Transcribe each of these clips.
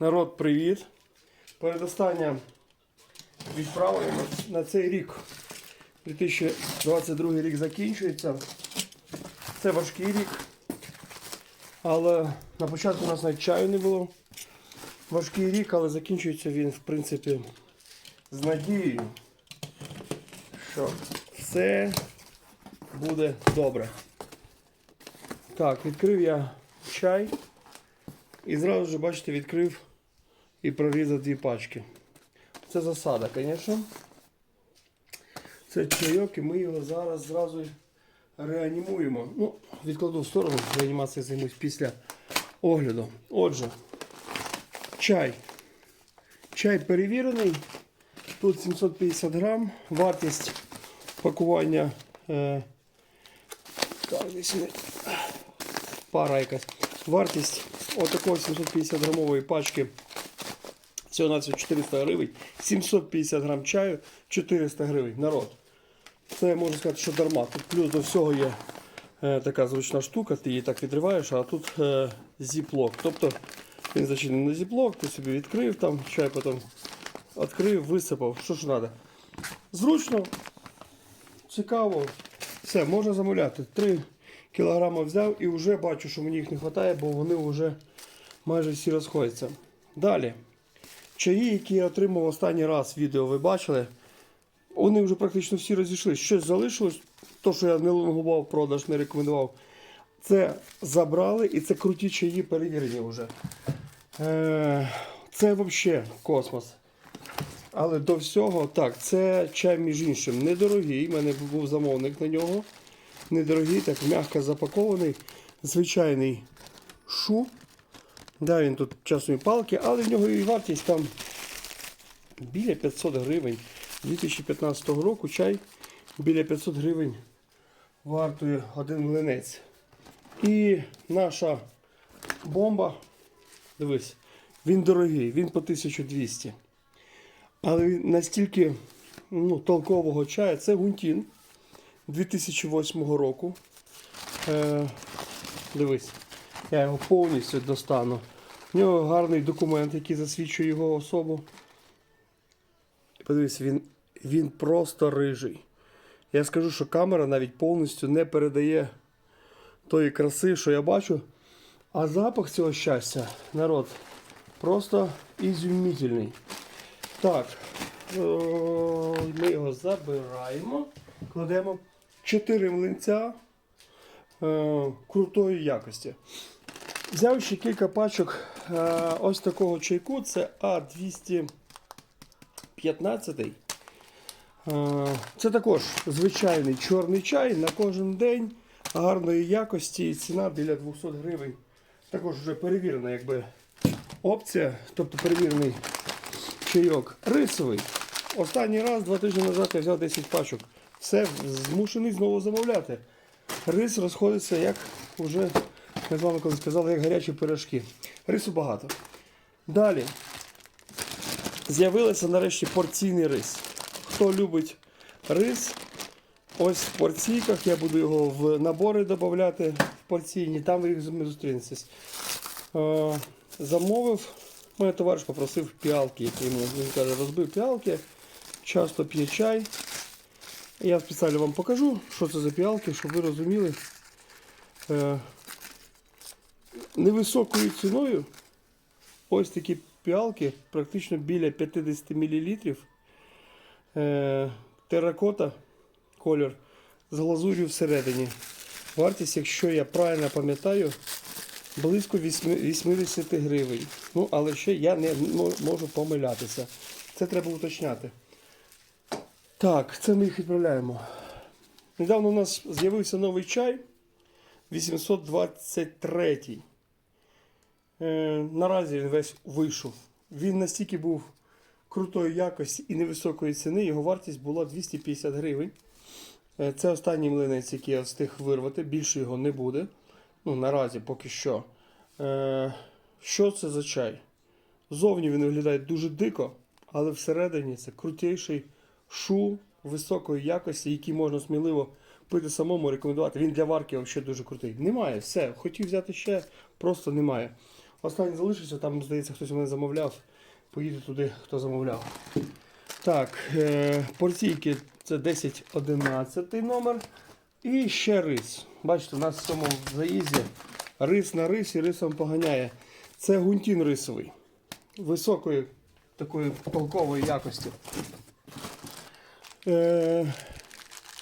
Народ, привіт! Передостання відправою на- на цей рік. 2022 рік закінчується. Це важкий рік. Але на початку у нас навіть чаю не було. Важкий рік, але закінчується він, в принципі, з надією, що все буде добре. Так, відкрив я чай. І зразу ж, бачите, відкрив і прорізав дві пачки. Це засада, звісно. Це чайок, і ми його зараз зразу реанімуємо. Ну, відкладу в сторону, реанімацією займусь після огляду. Отже, чай. Чай перевірений. Тут 750 грам. Вартість пакування. Е, так, десь пара якась. Вартість отакої 750 грамової пачки всього на 400 гривень. 750 грам чаю 400 гривень. Народ. Це можна сказати, що дарма. Тут плюс до всього є е, така зручна штука, ти її так відриваєш, а тут е, зіплок. Тобто він зачинений на зіплок, ти собі відкрив там, чай потім відкрив, висипав. Що ж треба? Зручно, цікаво. Все, можна замовляти. 3 кілограми взяв і вже бачу, що мені їх не вистачає, бо вони вже майже всі розходяться. Далі. Чаї, які я отримав останній раз відео, ви бачили. Вони вже практично всі розійшлися. Щось залишилось, то, що я не лонгував, продаж, не рекомендував. Це забрали і це круті чаї перевірені вже. Е, це взагалі космос. Але до всього, так, це чай, між іншим, недорогий. У мене був замовник на нього. Недорогий, так м'яко запакований. Звичайний шу. Да, він тут часом палки, але в нього і вартість там біля 500 гривень. 2015 року чай біля 500 гривень вартує один млинець. І наша бомба, дивись, він дорогий, він по 1200. Але він настільки ну, толкового чаю, це гунтін 2008 року. Е, дивись, я його повністю достану. У нього гарний документ, який засвідчує його особу. Подивись, він, він просто рижий. Я скажу, що камера навіть повністю не передає тої краси, що я бачу. А запах цього щастя, народ, просто ізумітельний. Так, е, ми його забираємо, кладемо 4 млинця е, крутої якості. Взяв ще кілька пачок е, ось такого чайку, це А215. Е, Це також звичайний чорний чай на кожен день гарної якості ціна біля 200 гривень. Також вже перевірена якби, опція, тобто перевірений чайок. Рисовий. Останній раз, два тижні назад я взяв 10 пачок. Все, змушений знову замовляти. Рис розходиться, як вже ми з вами колись сказали, як гарячі пирожки. Рису багато. Далі. З'явився нарешті порційний рис. Хто любить рис, ось в порційках, я буду його в набори додавати в порційні, там ви їх зустрінетесь. Е, замовив, мене товариш попросив піалки, йому він каже, розбив піалки, часто п'є чай. Я спеціально вам покажу, що це за піалки, щоб ви розуміли. Е, невисокою ціною ось такі піалки, практично біля 50 мл. Е, теракота колір з глазур'ю всередині. Вартість, якщо я правильно пам'ятаю, близько 80 гривень. Ну, але ще я не можу помилятися. Це треба уточняти. Так, це ми їх відправляємо. Недавно у нас з'явився новий чай 823. Е, наразі він весь вийшов. Він настільки був крутої якості і невисокої ціни, його вартість була 250 гривень. Е, Це останній млинець, який я встиг вирвати, більше його не буде. Ну, наразі поки що. Е, що це за чай? Зовні він виглядає дуже дико, але всередині це крутіший шу високої якості, який можна сміливо пити самому, рекомендувати. Він для варки взагалі дуже крутий. Немає, все. Хотів взяти ще, просто немає. Останній залишився, там, здається, хтось мене замовляв. Поїду туди, хто замовляв. Так, е, порційки це 10-11 номер. І ще рис. Бачите, у нас в цьому заїзді рис на рис і рисом поганяє. Це гунтін рисовий. Високої такої толкової якості. Е,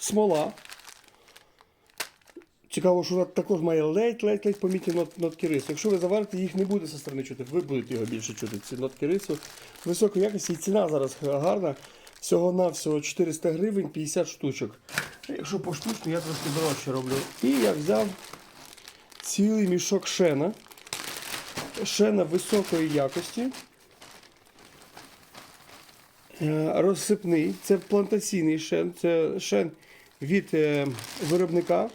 смола. Цікаво, що вона також має ледь-ледь-ледь помітні нот, нотки рису. Якщо ви заварите, їх не буде зі сторони чути, ви будете його більше чути, ці нотки рису. Високої якості і ціна зараз гарна. Всього-навсього 400 гривень 50 штучок. Якщо поштучно, я трошки дорожче роблю. І я взяв цілий мішок шена. Шена високої якості. Е, Розсипний. Це плантаційний шен. Це шен від е, виробника.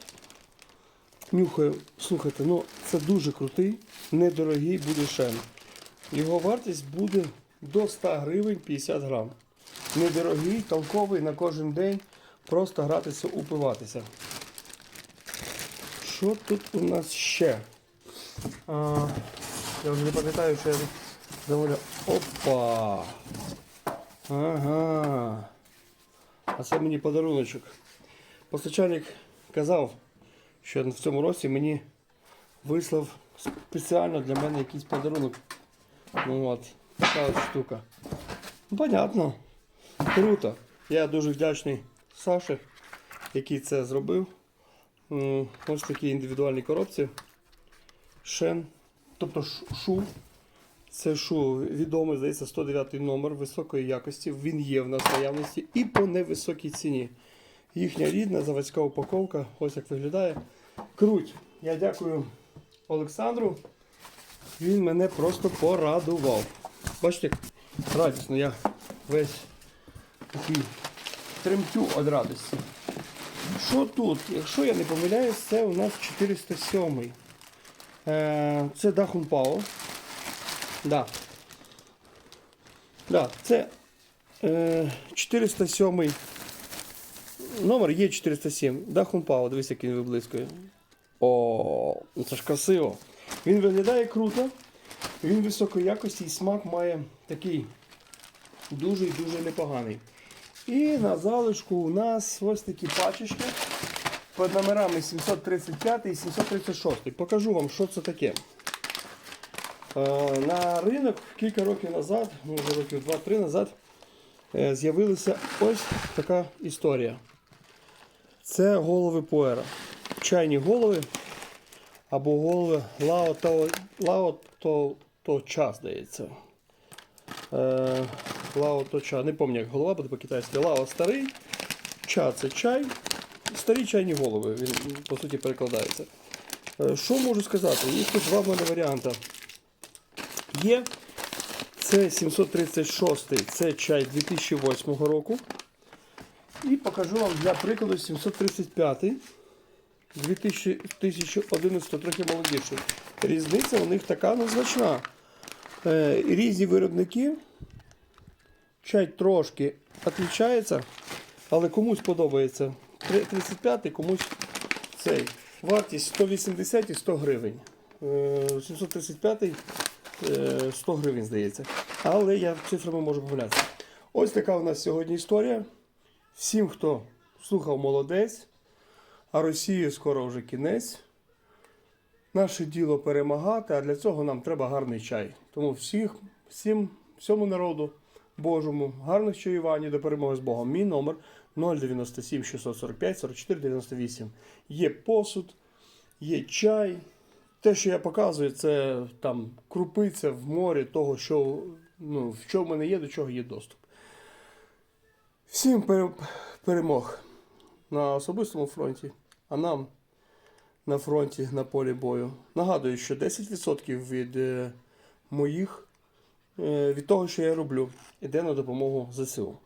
Нюхаю, слухайте, ну це дуже крутий, недорогий буде шен. Його вартість буде до 100 гривень 50 грам. Недорогий, толковий на кожен день. Просто гратися, упиватися. Що тут у нас ще? А, я вже не пам'ятаю, що я замовляв. Опа! Ага. А це мені подаруночок. Постачальник казав, що в цьому році мені вислав спеціально для мене якийсь подарунок. Ну от, така штука. Ну, понятно. Круто. Я дуже вдячний Саші, який це зробив. Ось такі індивідуальні коробці. Шен, тобто шу. Це шу відомий, здається, 109 номер високої якості. Він є в нас наявності і по невисокій ціні. Їхня рідна заводська упаковка. Ось як виглядає. Круть. Я дякую Олександру. Він мене просто порадував. Бачите, радісно, я весь такий тремтю від радості. Що тут? Якщо я не помиляюсь, це у нас 407. Е, це Дахун Пао. Да. Да, це е, 407 номер є 407. Дахун Пао, дивись, як він виблискує. О, ну це ж красиво. Він виглядає круто, він високої якості і смак має такий дуже і дуже непоганий. І на залишку у нас ось такі пачечки під номерами 735 і 736. Покажу вам, що це таке. Е, На ринок кілька років назад, ну вже років 2-3 назад, е, з'явилася ось така історія. Це голови пуера. Чайні голови або голови Лао то, Лао то, то ча, здається. Е, Лао то ча. Не пам'ятаю, як голова буде по-китайськи. Лао старий, ча це чай. Старі чайні голови, він по суті перекладається. Що можу сказати? Є тут два мене варіанти. Є. Це 736 це чай 2008 року. І покажу вам для прикладу 735 2011 трохи молодіший. Різниця у них така незначна. Е, різні виробники. Чай трошки відрізняється, але комусь подобається 35 комусь цей. Вартість 180 і 100 гривень. Е, 735 е, 100 гривень, здається. Але я цифрами можу помилятися. Ось така у нас сьогодні історія. Всім, хто слухав, молодець. А Росії скоро вже кінець. Наше діло перемагати, а для цього нам треба гарний чай. Тому всіх, всім, всьому народу Божому, гарних чаювань до перемоги з Богом. Мій номер 097 645 44 98. Є посуд, є чай. Те, що я показую, це там крупиця в морі того, що, ну, в чому в мене є, до чого є доступ. Всім пере- перемог на особистому фронті, а нам на фронті на полі бою. Нагадую, що 10% від е, моїх, е, від того, що я роблю, йде на допомогу ЗСУ.